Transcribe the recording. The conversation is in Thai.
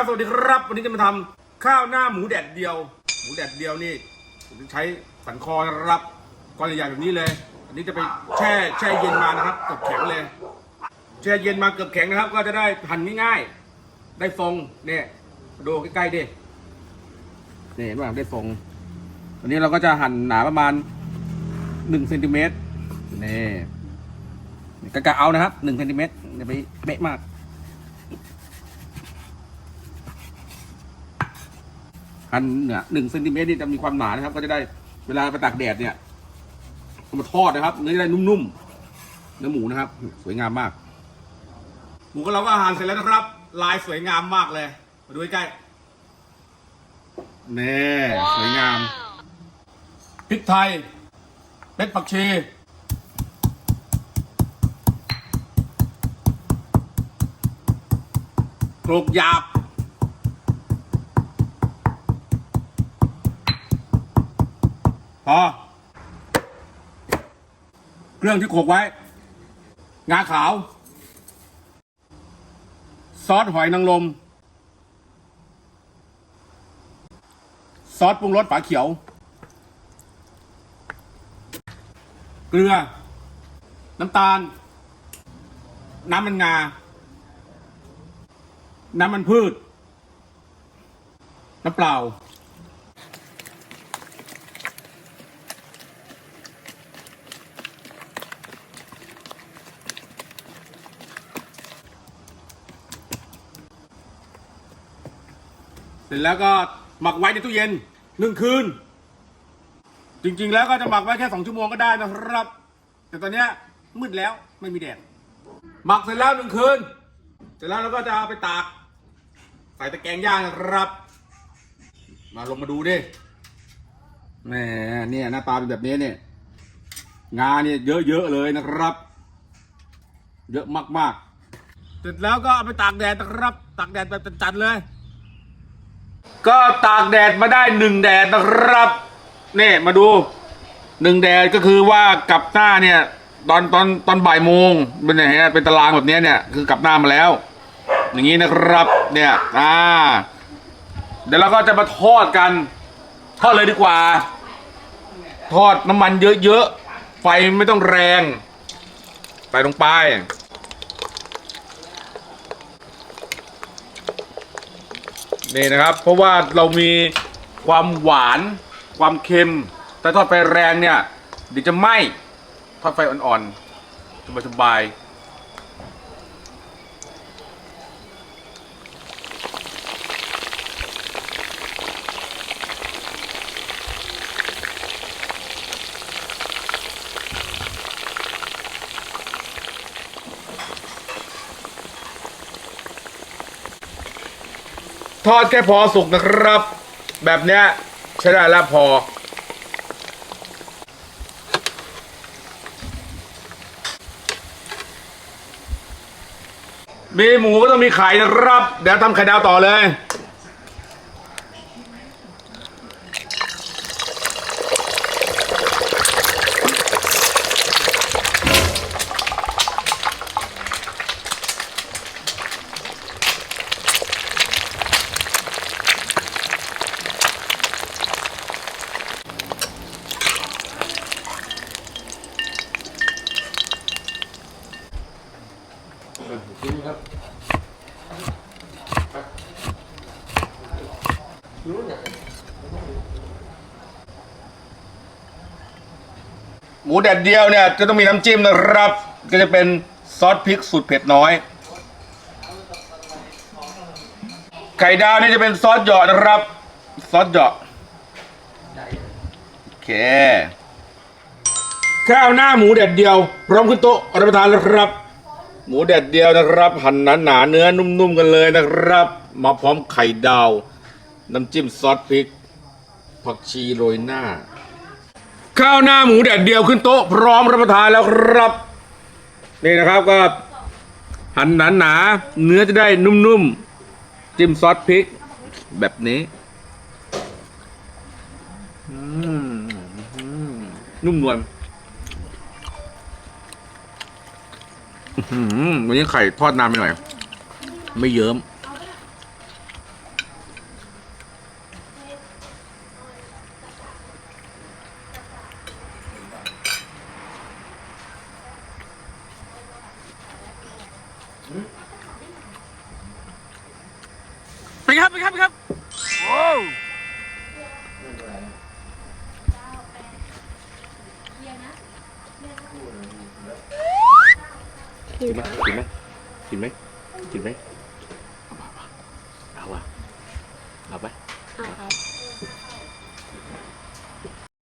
ครับ สวัสดีครับ วันนี้จะมาทำข้าวหน้าหมูแดดเดียว หมูแดดเดียวนี่ผมจะใช้สันคอนะครับก้อนใหญ่แบบนี้เลย อันนี้จะไปแช่แช่เย็นมานะครับเกือบแข็งเลย แช่เย็นมาเกือบแข็งนะครับ ก็จะได้หั่นง่ายๆ ได้ทรงเนี่ยดูใกล้ๆดินี่เห็นว่าได้ทรงอันนี้เราก็จะหั่นหนาประมาณหนึ่งเซนติเมตรนี่กะกะเอานะครับหนึ่งเซนติเมตรอย่าไปเป๊ะมาก หั่นเนี่ยหนึ่งเซนติเมตรนี่จะมีความหนานะครับ ก็จะได้เวลาไปตากแดดเนี่ยเอามาทอดนะครับเนื้อจะได้นุ่มๆเนื้อหมูนะครับ สวยงามมาก หมูของเราก็หั่นเสร็จแล้วนะครับ ลายสวยงามมากเลย มาดูใกล้ๆนี่สวยงามพริกไทยเม็ดผักชีโคลกหยาบ พอ เครื่องที่โขกไว้ งาขาว ซอสหอยนางรมซอสปรุงรสฝาเขียว เกลือ น้ำตาล น้ำมันงา น้ำมันพืช น้ำเปล่า เสร็จแล้วก็หมักไว้ในตู้เย็นหนึ่งคืน จริงๆ แล้วก็จะหมักไว้แค่สองชั่วโมงก็ได้นะครับ แต่ตอนเนี้ยมืดแล้วไม่มีแดดหมักเสร็จแล้วหนึ่งคืน เสร็จแล้วเราก็จะเอาไปตาก ใส่ตะแกรงย่างนะครับ มาลงมาดูดิแหมเนี่ยหน้าตาเป็นแบบนี้เนี่ยงาเนี่ยเยอะๆเลยนะครับ เยอะมากๆ เสร็จแล้วก็เอาไปตากแดดนะครับ ตากแดดแบบจัดๆเลย ก็ตากแดดมาได้หนึ่งแดดนะครับเนี่ยมาดูหนึ่งแดดก็คือว่ากลับหน้าเนี่ย ตอนตอนตอนบ่ายโมงเป็นไงฮะเป็นตารางแบบนี้เนี่ยคือกลับหน้ามาแล้ว อย่างนี้นะครับ เนี่ยอ่าเดี๋ยวเราก็จะมาทอดกันทอดเลยดีกว่า ทอดน้ำมันเยอะๆไฟไม่ต้องแรงใส่ลงไป นี่นะครับ เพราะว่าเรามีความหวาน ความเค็ม แต่ทอดไฟแรงเนี่ยเดี๋ยวจะไหม้ทอดไฟอ่อนๆสบายๆ ทอดแค่พอสุกนะครับ แบบเนี้ยใช้ได้แล้วพอ มีหมูก็ต้องมีไข่นะครับ เดี๋ยวทำไข่ดาวต่อเลย มูแดดเดียวเนี่ยจะต้องมีน้ำจิ้มนะครับ ก็จะเป็นซอสพริกสูตรเผ็ดน้อย ไข่ดาวนี่จะเป็นซอสเหยาะนะครับ ซอสเหยาะโอเคข้าวหน้าหมูแดดเดียว พร้อมขึ้นโต๊ะรับประทานแล้วครับ หมูแดดเดียวนะครับ หั่นหนาๆเนื้อนุ่มๆกันเลยนะครับ มาพร้อมไข่ดาว น้ำจิ้มซอสพริกผักชีโรยหน้า ข้าวหน้าหมูแดดเดียวขึ้นโต๊ะพร้อมรับประทานแล้วครับ นี่นะครับก็หั่นหนาหนาเนื้อจะได้นุ่มๆ จิ้มซอสพริก แบบนี้อืมอืมนุ่มนวลวันนี้ไข่ทอดนานไปหน่อย ไม่เยิ้ม ครับไปครับไปครับโอ้กินไหมกินไหมกินไหมกินไหมเอาวะเอาวะเอาไป